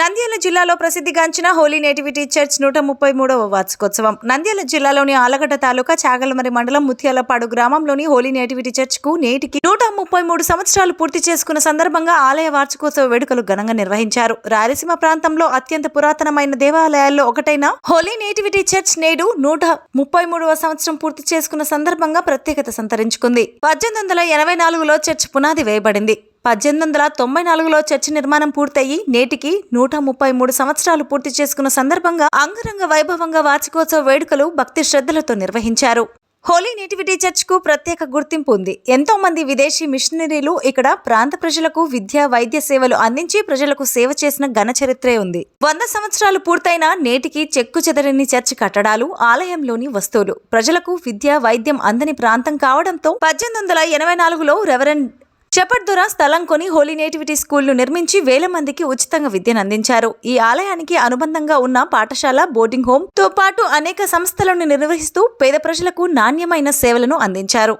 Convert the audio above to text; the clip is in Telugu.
నంద్యాల జిల్లాలో ప్రసిద్ధిగాంచిన హోలీ నేటివిటీ చర్చ్ నూట ముప్పై మూడవ వార్షికోత్సవం. నంద్యాల జిల్లాలోని ఆలగడ్డ తాలూకా చాగలమరి మండలం ముత్యాలపాడు గ్రామంలోని హోలీ నేటివిటీ చర్చ్కు నేటికి నూట ముప్పై మూడు సంవత్సరాలు పూర్తి చేసుకున్న సందర్భంగా ఆలయ వార్షికోత్సవ వేడుకలు ఘనంగా నిర్వహించారు. రాయలసీమ ప్రాంతంలో అత్యంత పురాతనమైన దేవాలయాల్లో ఒకటైన హోలీ నేటివిటీ చర్చ్ నేడు నూట ముప్పై మూడవ సంవత్సరం పూర్తి చేసుకున్న సందర్భంగా ప్రత్యేకత సంతరించుకుంది. పద్దెనిమిది వందల ఎనభై నాలుగులో చర్చ్ పునాది వేయబడింది. పద్దెనిమిది వందల తొంభై నాలుగులో చర్చి నిర్మాణం పూర్తయి నేటికి నూట ముప్పై మూడు సంవత్సరాలు పూర్తి చేసుకున్న సందర్భంగా అంగరంగ వైభవంగా వార్షికోత్సవ వేడుకలు భక్తి శ్రద్ధలతో నిర్వహించారు. హోలీ నేటివిటీ చర్చ్కు ప్రత్యేక గుర్తింపు ఉంది. ఎంతో మంది విదేశీ మిషనరీలు ఇక్కడ ప్రాంత ప్రజలకు విద్య వైద్య సేవలు అందించి ప్రజలకు సేవ చేసిన ఘన చరిత్రే ఉంది. వంద సంవత్సరాలు పూర్తయిన నేటికి చెక్కు చెదరని చర్చ్ కట్టడాలు ఆలయంలోని వస్తువులు. ప్రజలకు విద్య వైద్యం అందని ప్రాంతం కావడంతో పద్దెనిమిది వందల ఎనభై నాలుగులో రెవరెండ్ షెపర్డ్ స్థలం కొని హోలీ నేటివిటీ స్కూల్ను నిర్మించి వేల మందికి ఉచితంగా విద్యను అందించారు. ఈ ఆలయానికి అనుబంధంగా ఉన్న పాఠశాల బోర్డింగ్ హోమ్తో పాటు అనేక సంస్థలను నిర్వహిస్తూ పేద ప్రజలకు నాణ్యమైన సేవలను అందించారు.